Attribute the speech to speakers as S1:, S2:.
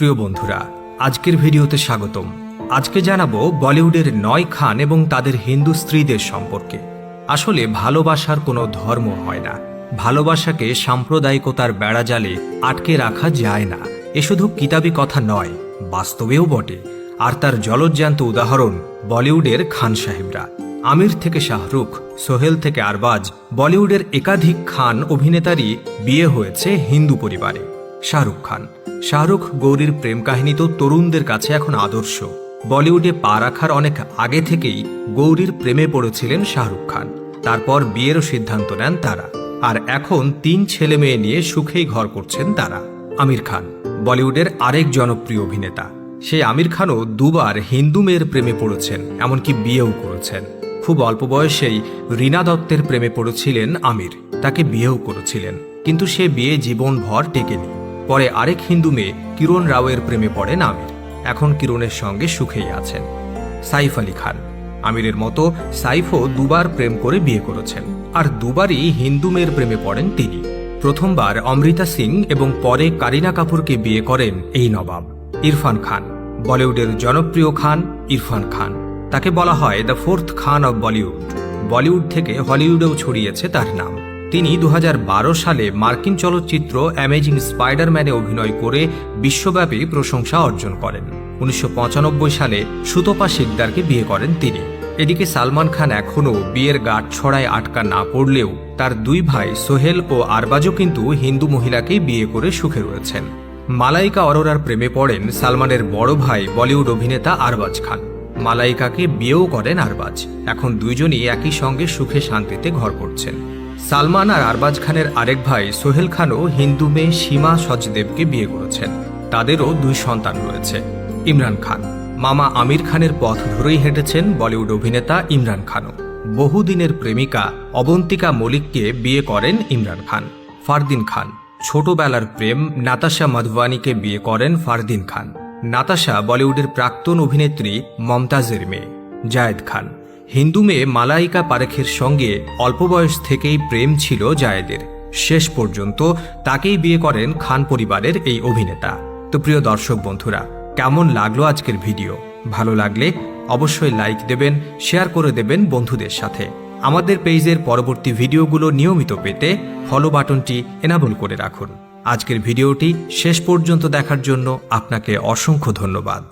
S1: প্রিয় বন্ধুরা, আজকের ভিডিওতে স্বাগতম। আজকে জানাব বলিউডের নয় খান এবং তাদের হিন্দু স্ত্রীদের সম্পর্কে। আসলে ভালোবাসার কোনো ধর্ম হয় না। ভালোবাসাকে সাম্প্রদায়িকতার বেড়াজালে আটকে রাখা যায় না। এ শুধু কিতাবি কথা নয়, বাস্তবেও বটে। আর তার জলজ্যান্ত উদাহরণ বলিউডের খান সাহেবরা। আমির থেকে শাহরুখ, সোহেল থেকে আরবাজ বলিউডের একাধিক খান অভিনেতারই বিয়ে হয়েছে হিন্দু পরিবারে। শাহরুখ খান। শাহরুখ গৌরীর প্রেম কাহিনী তো তরুণদের কাছে এখন আদর্শ। বলিউডে পা রাখার অনেক আগে থেকেই গৌরীর প্রেমে পড়েছিলেন শাহরুখ খান। তারপর বিয়েরও সিদ্ধান্ত নেন তারা। আর এখন তিন ছেলে মেয়ে নিয়ে সুখেই ঘর করছেন তারা। আমির খান, বলিউডের আরেক জনপ্রিয় অভিনেতা। সেই আমির খানও দুবার হিন্দু মেয়ের প্রেমে পড়েছেন, এমনকি বিয়েও করেছেন। খুব অল্প বয়সেই রীনা দত্তের প্রেমে পড়েছিলেন আমির। তাকে বিয়েও করেছিলেন। কিন্তু সে বিয়ে জীবনভর টেকেনি। পরে আরেক হিন্দু মেয়ে কিরণ রাওয়ের প্রেমে পড়েন আমির এখন কিরণের সঙ্গে সুখেই আছেন। সাইফ আলী খান, আমিরের মতো সাইফও দুবার প্রেম করে বিয়ে করেছেন। আর দুবারই হিন্দু মেয়ের প্রেমে পড়েন তিনি। প্রথমবার অমৃতা সিং এবং পরে কারিনা কাপুরকে বিয়ে করেন এই নবাব। ইরফান খান, বলিউডের জনপ্রিয় খান ইরফান খান। তাকে বলা হয় the fourth Khan of Bollywood. Bollywood থেকে হলিউডেও ছড়িয়েছে তার নাম। তিনি দু হাজার বারো সালে মার্কিন চলচ্চিত্র অ্যামেজিং স্পাইডারম্যানে অভিনয় করে বিশ্বব্যাপী প্রশংসা অর্জন করেন। উনিশশো পঁচানব্বই সালে সুতপা শিকদারকে বিয়ে করেন তিনি। এদিকে সালমান খান এখনও বিয়ের গাঁট ছড়ায় আটকা না পড়লেও তার দুই ভাই সোহেল ও আরবাজও কিন্তু হিন্দু মহিলাকেই বিয়ে করে সুখে রয়েছেন। মালাইকা অরোরার প্রেমে পড়েন সালমানের বড় ভাই বলিউড অভিনেতা আরবাজ খান। মালাইকাকে বিয়েও করেন আরবাজ। এখন দুইজনই একই সঙ্গে সুখে শান্তিতে ঘর করছেন। সালমান আর আরবাজ খানের আরেক ভাই সোহেল খানও হিন্দু মেয়ে সীমা সচদেবকে বিয়ে করেছেন। তাদেরও দুই সন্তান রয়েছে, ইমরান খান। মামা আমির খানের পথ ধরেই হেঁটেছেন বলিউড অভিনেতা ইমরান খানও। বহুদিনের প্রেমিকা অবন্তিকা মলিককে বিয়ে করেন ইমরান খান। ফারদিন খান, ছোটবেলার প্রেম নাতাশা মাধবানীকে বিয়ে করেন ফারদিন খান। নাতাশা বলিউডের প্রাক্তন অভিনেত্রী মমতাজের মেয়ে, জায়েদ খান। হিন্দু মেয়ে মালাইকা পারেখের সঙ্গে অল্প বয়স থেকেই প্রেম ছিল জায়েদের। শেষ পর্যন্ত তাকেই বিয়ে করেন খান পরিবারের এই অভিনেতা। তো প্রিয় দর্শক বন্ধুরা, কেমন লাগল আজকের ভিডিও? ভালো লাগলে অবশ্যই লাইক দেবেন, শেয়ার করে দেবেন বন্ধুদের সাথে। আমাদের পেজের পরবর্তী ভিডিওগুলো নিয়মিত পেতে ফলো বাটনটি এনাবল করে রাখুন। আজকের ভিডিওটি শেষ পর্যন্ত দেখার জন্য আপনাকে অসংখ্য ধন্যবাদ।